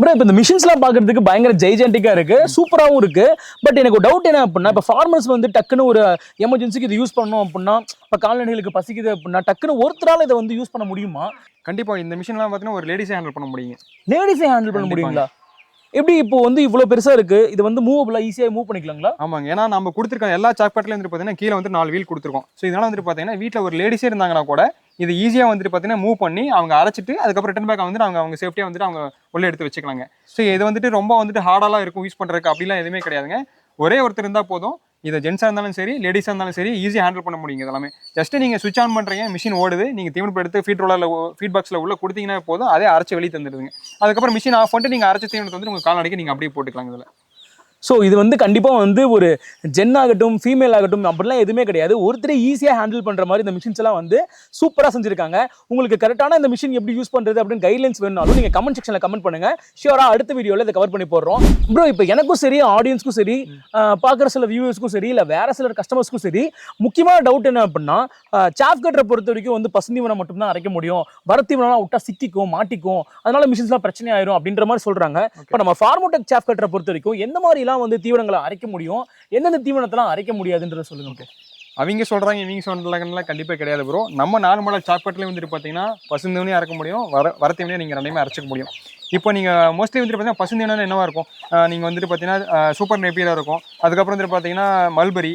Bro இப்போ இந்த மிஷின்ஸ்லாம் பார்க்கறதுக்கு பயங்கர ஜெய்ஜென்டிக்காக இருக்கு. சூப்பராகவும் இருக்கு. பட் எனக்கு டவுட் என்ன அப்படின்னா இப்போ ஃபார்மர்ஸ் வந்து டக்குன்னு ஒரு எமர்ஜென்சிக்கு இது யூஸ் பண்ணணும் அப்படின்னா இப்போ கால்நடைகளுக்கு பசிக்குது அப்படின்னா டக்குன்னு ஒருத்தரால இதை வந்து யூஸ் பண்ண முடியுமா? கண்டிப்பாக இந்த மிஷின்லாம் பார்த்தீங்கன்னா ஒரு லேடிஸே ஹேண்டில் பண்ண முடியுங்க. லேடிஸே ஹேண்டில் பண்ண. முடியுங்களா? எப்படி இப்போ வந்து இவ்வளோ பெருசா இருக்கு? இது வந்து மூவபிளா ஈஸியாக மூவ் பண்ணிக்கலாங்களா? ஆமாங்க. ஏன்னா நம்ம கொடுத்துருக்க எல்லா சாக்பேட்லேயும் வந்துட்டு பார்த்தீங்கன்னா கீழே வந்து நாலு வீல் கொடுத்துருக்கோம். ஸோ இதனால வந்துட்டு பார்த்தீங்கன்னா வீட்டில் ஒரு லேடிஸே இருந்தாங்கன்னா கூட இது ஈஸியாக வந்துட்டு பார்த்தீங்கன்னா மூவ் பண்ணி அவங்க அரைச்சிட்டு அதுக்கப்புறம் ரிட்டன் பேக் வந்து அவங்க அவங்க சேஃப்டியாக வந்துட்டு அவங்க உள்ளே எடுத்து வச்சுக்கலாங்க. ஸோ இது வந்துட்டு ரொம்ப வந்துட்டு ஹார்டாலாம் இருக்கும் யூஸ் பண்ணுறதுக்கு அப்படிலாம் எதுவுமே கிடையாதுங்க. ஒரே ஒருத்தர் இருந்தால் போதும். இதை ஜென்ஸாக இருந்தாலும் சரி லேடிஸாக இருந்தாலும் சரி ஈஸியாக ஹேண்டில் பண்ண முடியுங்க இதெல்லாமே. ஜஸ்ட்டு நீங்கள் சுவிச் ஆன் பண்ணுறீங்க மிஷின் ஓடுது நீங்கள் தீவனப்பு எடுத்து ஃபீட் ரோலரில் ஃபீட் பாக்ஸில் உள்ள கொடுத்தீங்கன்னா போதும் அதே அரைச்சி வெளியே தந்துடுதுங்க. அதுக்கப்புறம் மிஷின் ஆஃப் பண்ணிட்டு நீங்கள் அரைச்சி தீவனத்தை வந்து உங்கள் கால்நடைக்கு நீங்கள் அப்படியே போட்டுக்கலாங்க இதில். ஸோ இது வந்து கண்டிப்பாக வந்து ஒரு ஜென் ஆகட்டும் ஃபீமேல் ஆகட்டும் அப்படிலாம் எதுவுமே கிடையாது. ஒருத்தரே ஈஸியாக ஹேண்டில் பண்ணுற மாதிரி இந்த மிஷின்ஸ் எல்லாம் வந்து சூப்பராக செஞ்சிருக்காங்க. உங்களுக்கு கரெக்டான இந்த மிஷின் எப்படி யூஸ் பண்ணுறது அப்படின்னு கைட்லைன்ஸ் வேணும்னாலும் நீங்கள் கமெண்ட் செக்ஷனில் கமெண்ட் பண்ணுங்க. ஷியோராக அடுத்த வீடியோவில் இதை கவர் பண்ணி போடுறோம். ப்ரோ இப்போ எனக்கும் சரி ஆடியன்ஸ்க்கும் சரி பார்க்குற சில வியூவர்ஸ்க்கும் சரி இல்லை வேற சில கஸ்டமர்ஸ்க்கும் சரி முக்கியமான டவுட் என்ன அப்படின்னா சாஃப் கட்டரை பொறுத்த வரைக்கும் வந்து பசுந்தீவனம் மட்டும்தான் அரைக்க முடியும். வரத்தீவனம்லாம் விட்டா சிக்கிக்கும் மாட்டிக்கும். அதனால மிஷின்ஸ்லாம் பிரச்சனை ஆயிரும் அப்படின்ற மாதிரி சொல்றாங்க. இப்போ நம்ம ஃபார்மோடெக் சாஃப் கட்டரை பொறுத்த வரைக்கும் எந்த எப்படிலாம் வந்து தீவனங்களை அரைக்க முடியும். எந்தெந்த தீவனத்தெல்லாம் அரைக்க முடியாதுன்றத சொல்லுங்க ஓகே அவங்க சொல்கிறாங்க இவங்க சொல்றாங்கலாம் கண்டிப்பாக கிடையாது ப்ரோ நம்ம நார்மலாக சாக்லேட்லேயும் வந்துட்டு பார்த்தீங்கன்னா பசுந்தவனையும் அரைக்க முடியும் வர வரத்தவனையும் நீங்கள் ரெண்டையுமே அரைச்சிக்க முடியும். இப்போ நீங்கள் மோஸ்ட்லி வந்துட்டு பார்த்தீங்கன்னா பசுந்தவனா என்னவா இருக்கும்? நீங்கள் வந்துட்டு பார்த்தீங்கன்னா சூப்பர் நெப்பியராக இருக்கும். அதுக்கப்புறம் வந்துட்டு பார்த்தீங்கன்னா மல்பரி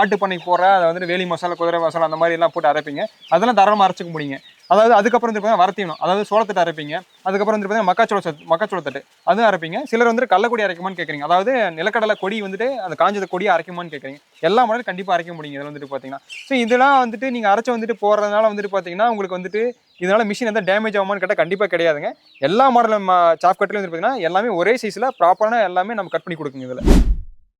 ஆட்டு பண்ணைக்கு போடுற அதை வந்துட்டு வேலி மசாலா குதிரை மசாலா அந்த மாதிரி எல்லாம் போட்டு அரைப்பீங்க. அதெல்லாம் தரமாக அரைச்சிக்க முடியுங்க. அதாவது அதுக்கப்புறம் வந்து பார்த்தீங்கன்னா வரத்தீவனம். அதாவது சோளத்தட்டு அரைப்பீங்க. அதுக்கப்புறம் வந்து பார்த்தீங்கன்னா மக்காச்சோள சத்து மக்காச்சோள தட்டு. அதுவும் அரைப்பீங்க. சிலர் வந்துட்டு கள்ளக்கொடி அரைக்குமான்னு கேட்குறீங்க அதாவது நிலக்கடலை கொடி வந்துட்டு அந்த காஞ்சத கொடியை அரைக்குமான்னு கேட்குறீங்க எல்லா மாடலும் கண்டிப்பாக அரைக்க முடியும் இதில் வந்துட்டு பார்த்தீங்கன்னா ஸோ இதெல்லாம் வந்துட்டு நீங்கள் அரைச்சி வந்துட்டு போகிறதுனால வந்துட்டு பார்த்தீங்கன்னா உங்களுக்கு வந்துட்டு இதனால் மிஷின் எதாவது டேமேஜ் ஆகுமான்னு கேட்டால் கண்டிப்பாக கிடையாதுங்க. எல்லா மாடலும் சாப் கட்லையும் வந்து பார்த்தீங்கன்னா எல்லாமே ஒரே சைஸில் ப்ராப்பரான எல்லாமே நம்ம கட் பண்ணி கொடுக்குங்க இதில்.